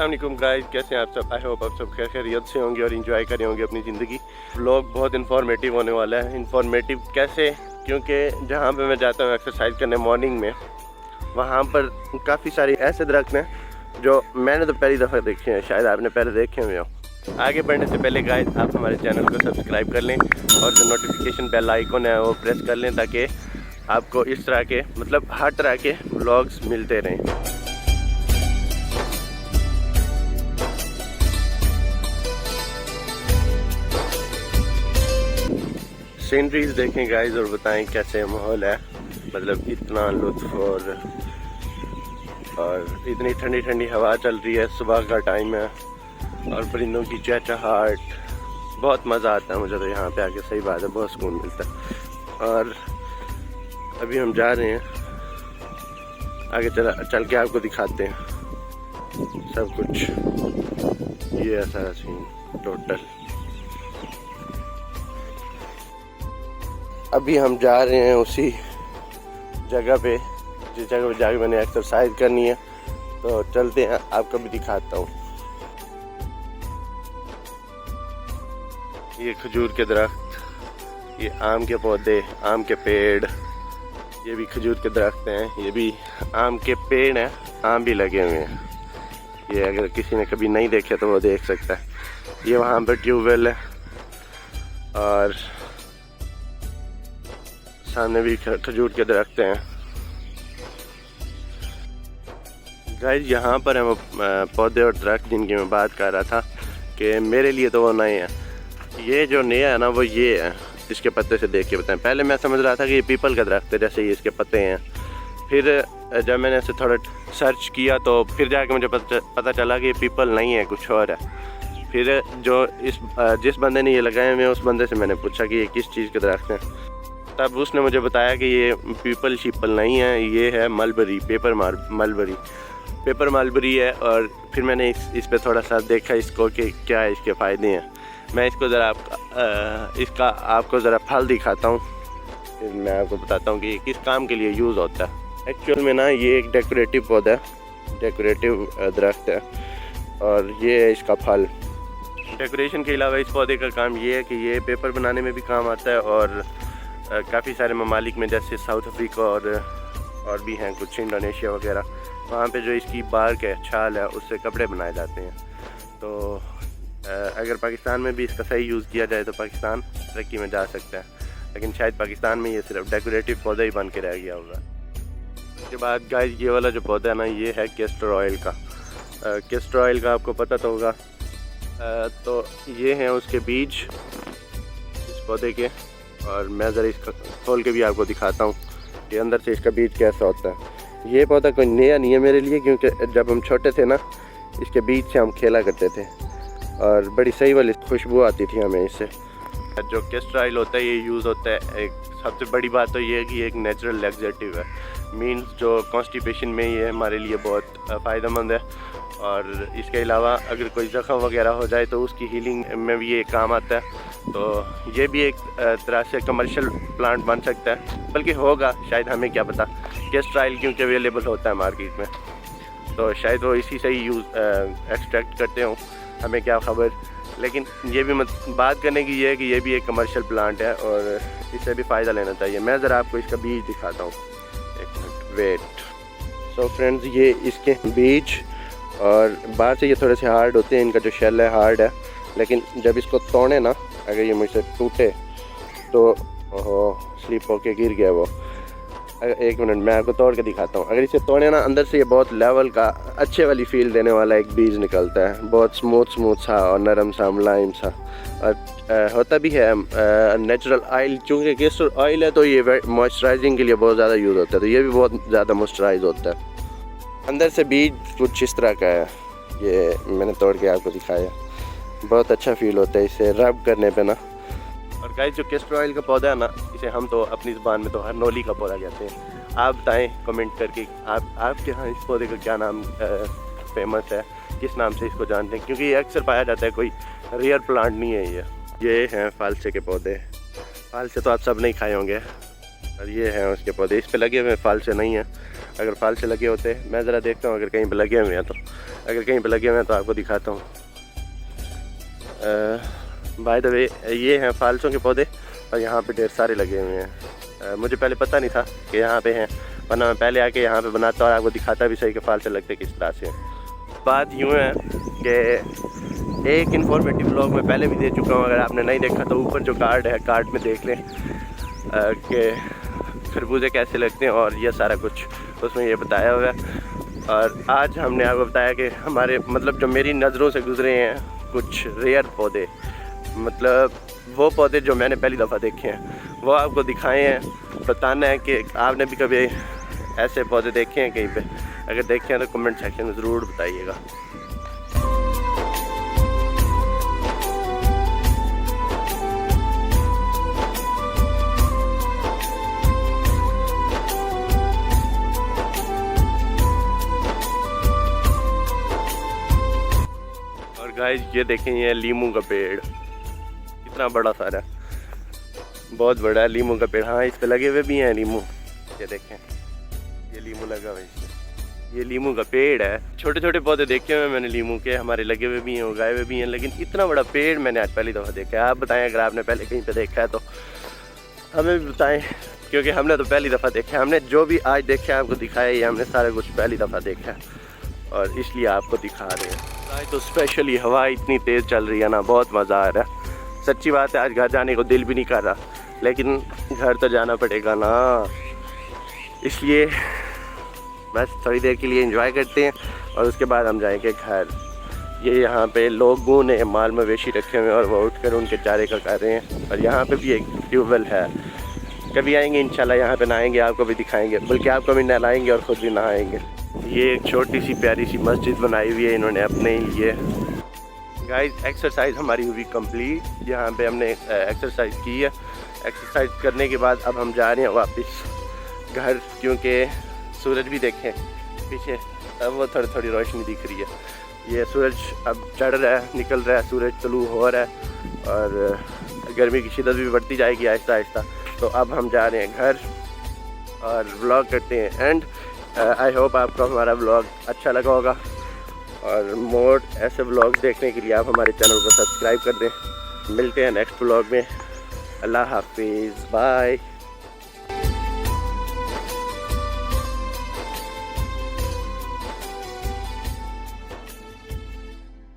Aslam guys कैसे हैं आप सब? आई होप आप सब खैर खैरियत से होंगे और इन्जॉय करें होंगे अपनी ज़िंदगी। ब्लॉग बहुत इन्फॉर्मेटिव होने वाला है। इन्फॉर्मेटिव कैसे? क्योंकि जहाँ पे मैं जाता हूँ एक्सरसाइज करने मॉर्निंग में, वहाँ पर काफ़ी सारे ऐसे दरख्त हैं जो मैंने तो पहली दफ़ा देखे हैं। शायद आपने पहले देखे हुए हो आगे बढ़ने से पहले गाइस आप हमारे चैनल को सब्सक्राइब कर लें और जो नोटिफिकेशन बेल आइकन है, वो प्रेस कर लें ताकि आपको इस तरह के मतलब हर तरह के ब्लॉग्स मिलते रहें। सीनरीज देखें गाइस और बताएँ कैसे माहौल है। मतलब इतना लुत्फ और और इतनी ठंडी ठंडी हवा चल रही है। सुबह का टाइम है और परिंदों की चहचहाट। बहुत मज़ा आता है मुझे तो यहाँ पे आके, सही बात है, बहुत सुकून मिलता है। और अभी हम जा रहे हैं। आगे चला, चल के आपको दिखाते हैं। सब कुछ। ये है सारा सीन टोटल अभी हम जा रहे हैं उसी जगह पे, जिस जगह पे जाके मैंने एक्सरसाइज करनी है। तो चलते हैं, आपको भी दिखाता हूँ। ये खजूर के दरख्त, ये आम के पौधे, आम के पेड़, ये भी खजूर के दरख्त हैं, ये भी आम के पेड़ हैं, आम भी लगे हुए हैं। ये अगर किसी ने कभी नहीं देखे तो वो देख सकता है। ये वहाँ पर ट्यूबवेल है, और सामने भी खजूर के दरख्त हैं। गाइज़ यहाँ पर हम पौधे और दरख्त जिनकी मैं बात कर रहा था कि मेरे लिए तो वो नए हैं। ये जो नया है ना, वो ये है। इसके पत्ते से देख के बताएँ। पहले मैं समझ रहा था कि ये पीपल का दरख्त है, जैसे ये इसके पत्ते हैं। फिर जब मैंने इसे थोड़ा सर्च किया तो फिर जाके मुझे पता चला कि पीपल नहीं है, कुछ और है। फिर जो इस जिस बंदे ने ये लगाए हुए उस बंदे से मैंने पूछा कि ये किस चीज़ के दरख्त हैं। तब उसने मुझे बताया कि ये पीपल शीपल नहीं है, ये है मलबरी पेपर मार मलबरी पेपर मलबरी है और फिर मैंने इस इस पर थोड़ा सा देखा इसको कि क्या इसके फ़ायदे हैं। मैं इसको ज़रा आप इसका आपको ज़रा फल दिखाता हूँ। फिर मैं आपको बताता हूँ कि ये किस काम के लिए यूज़ होता है। एक्चुअल में ना ये एक डेकोरेटिव पौधा डेकोरेटिव दरख्त है। और ये है इसका फल। डेकोरेशन के अलावा इस पौधे का काम ये है कि ये पेपर बनाने में भी काम आता है और काफ़ी सारे ममालिक में, जैसे साउथ अफ्रीका और और भी हैं, कुछ इंडोनेशिया वगैरह। वहाँ पे जो इसकी बार्क है छाल है, उससे कपड़े बनाए जाते हैं। तो अगर पाकिस्तान में भी इसका सही यूज़ किया जाए तो पाकिस्तान तरक्की में जा सकता है। लेकिन शायद पाकिस्तान में ये सिर्फ़ डेकोरेटिव पौधा ही बन के रह गया होगा। उसके बाद गाय ये वाला जो पौधा है ना, ये है केस्टर ऑयल का। केस्टर ऑयल का आपको पता तो होगा। तो ये हैं उसके बीज, इस पौधे के। और मैं ज़रा इसका खोल के भी आपको दिखाता हूँ कि अंदर से इसका बीज कैसा होता है। ये पौधा कोई नया नहीं है मेरे लिए, क्योंकि जब हम छोटे थे ना, इसके बीज से हम खेला करते थे। और बड़ी सही वाली खुशबू आती थी हमें इससे। जो केस्टर ऑयल होता है, ये यूज़ होता है। एक सबसे बड़ी बात तो ये है कि एक नेचुरल लेग्जेटिव है। मीन्स जो कॉन्स्टिपेशन में ये हमारे लिए बहुत फ़ायदेमंद है। और इसके अलावा अगर कोई ज़ख़म वगैरह हो जाए तो उसकी हीलिंग में भी ये काम आता है। तो ये भी एक तरह से कमर्शियल प्लांट बन सकता है। बल्कि होगा, शायद हमें क्या पता केस्ट्राइल क्योंकि अवेलेबल होता है मार्केट में। तो शायद वो इसी से ही यूज़ एक्सट्रैक्ट करते हों, हमें क्या खबर? लेकिन ये भी मत, बात करने की ये है कि ये भी एक कमर्शियल प्लांट है और इससे भी फ़ायदा लेना चाहिए। मैं ज़रा आपको इसका बीज दिखाता हूँ। एक मिनट वेट सो फ्रेंड्स ये इसके बीज और बाहर से ये थोड़े से हार्ड होते हैं। इनका जो शेल है हार्ड है। लेकिन जब इसको तोड़े ना अगर ये मुझसे टूटे तो ओहो स्लिप होके गिर गया वो अगर एक मिनट मैं आपको तोड़ के दिखाता हूँ अगर इसे तोड़े ना अंदर से ये बहुत लेवल का अच्छे वाली फील देने वाला एक बीज निकलता है बहुत स्मूथ स्मूथ सा और नरम सा मुलायम सा और होता भी है नेचुरल ऑयल चूँकि केसर ऑयल है तो ये मॉइस्चराइजिंग के लिए बहुत ज़्यादा यूज़ होता है तो ये भी बहुत ज़्यादा मॉइस्चराइज होता है अंदर से बीज कुछ इस तरह का है ये मैंने तोड़ के आपको दिखाया बहुत अच्छा फील होता है इसे रब करने पे ना। और गाइस जो केस्टर ऑयल का पौधा है ना, इसे हम तो अपनी ज़बान में तो हर नोली का पौधा कहते हैं। आप बताएँ कमेंट करके, आप, आपके यहाँ इस पौधे का क्या नाम फ़ेमस है? किस नाम से इसको जानते हैं? क्योंकि ये अक्सर पाया जाता है, कोई रेयर प्लांट नहीं है ये। ये हैं फालसे के पौधे। फालसे तो आप सब नहीं खाए होंगे। और ये हैं उसके पौधे। इस पर लगे हुए फालसे नहीं हैं। अगर फालसे लगे होते, मैं ज़रा देखता हूँ, अगर कहीं पर लगे हुए हैं तो। अगर कहीं पर लगे हुए हैं तो आपको दिखाता हूँ। बाय द वे ये हैं फालसों के पौधे और यहाँ पे ढेर सारे लगे हुए हैं। मुझे पहले पता नहीं था कि यहाँ पे हैं, वरना मैं पहले आके यहाँ पे बनाता और आपको दिखाता भी सही कि फाल से लगते किस तरह से बात यूँ है कि एक इन्फॉर्मेटिव ब्लॉग मैं पहले भी दे चुका हूँ, अगर आपने नहीं देखा तो ऊपर जो कार्ड है कार्ड में देख लें कि खरबूजे कैसे लगते हैं और यह सारा कुछ उसमें ये बताया हुआ है। और आज हमने आपको बताया कि हमारे मतलब जो मेरी नज़रों से गुजरे हैं कुछ रेयर पौधे। मतलब वो पौधे जो मैंने पहली दफ़ा देखे हैं, वो आपको दिखाए हैं, बताना है कि आपने भी कभी ऐसे पौधे देखे हैं कहीं पे? अगर देखे हैं तो कमेंट सेक्शन में ज़रूर बताइएगा। गाइस ये देखें, ये लीमू का पेड़। कितना बड़ा सारा। बहुत बड़ा है लीमू का पेड़। हाँ इस पे लगे हुए भी हैं लीमू। ये देखें, ये लीमू लगा हुआ इसमें। ये लीमू का पेड़ है। छोटे छोटे पौधे देखे हुए मैंने लीमू के। हमारे लगे हुए भी हैं, उगाए हुए भी हैं, लेकिन इतना बड़ा पेड़ मैंने आज पहली दफ़ा देखा है। आप बताएँ, अगर आपने पहले कहीं पर देखा है तो। हमें भी बताएँ, क्योंकि हमने तो पहली दफ़ा देखा है। हमने जो भी आज देखा है, आपको दिखाया, ये हमने सारा कुछ पहली दफ़ा देखा है। और इसलिए आपको दिखा रहे हैं। आज तो स्पेशली हवा इतनी तेज़ चल रही है ना, बहुत मज़ा आ रहा है। सच्ची बात है, आज घर जाने को दिल भी नहीं कर रहा, लेकिन घर तो जाना पड़ेगा ना। इसलिए बस थोड़ी देर के लिए इंजॉय करते हैं और उसके बाद हम जाएँगे घर। ये यहाँ पे लोगों ने माल मवेशी रखे हुए हैं और वो उठकर उनके चारे का कर रहे हैं। और यहाँ पे भी एक ट्यूबवेल है। कभी आएँगे, इंशाल्लाह यहाँ पे नहाएँगे, आपको भी दिखाएँगे। बल्कि आपको भी नहलाएँगे और ख़ुद भी नहाएँगे। ये एक छोटी सी प्यारी सी मस्जिद बनाई हुई है, इन्होंने अपने लिए गाइस एक्सरसाइज हमारी हुई कंप्लीट यहाँ पे हमने एक्सरसाइज की है। एक्सरसाइज करने के बाद अब हम जा रहे हैं वापस घर, क्योंकि सूरज भी देखें, पीछे, अब वो थोड़ी थोड़ी रोशनी दिख रही है। ये सूरज अब चढ़ रहा है, निकल रहा है, सूरज तलू हो रहा है, और गर्मी की शिदत भी बढ़ती जाएगी आहिस्ता आहिस्ता तो अब हम जा रहे हैं घर, और ब्लॉग करते हैं। एंड आई होप आपको हमारा ब्लॉग अच्छा लगा होगा। और मोर ऐसे ब्लॉग देखने के लिए आप हमारे चैनल को सब्सक्राइब कर दें। मिलते हैं नेक्स्ट ब्लॉग में। अल्लाह हाफिज़। बाय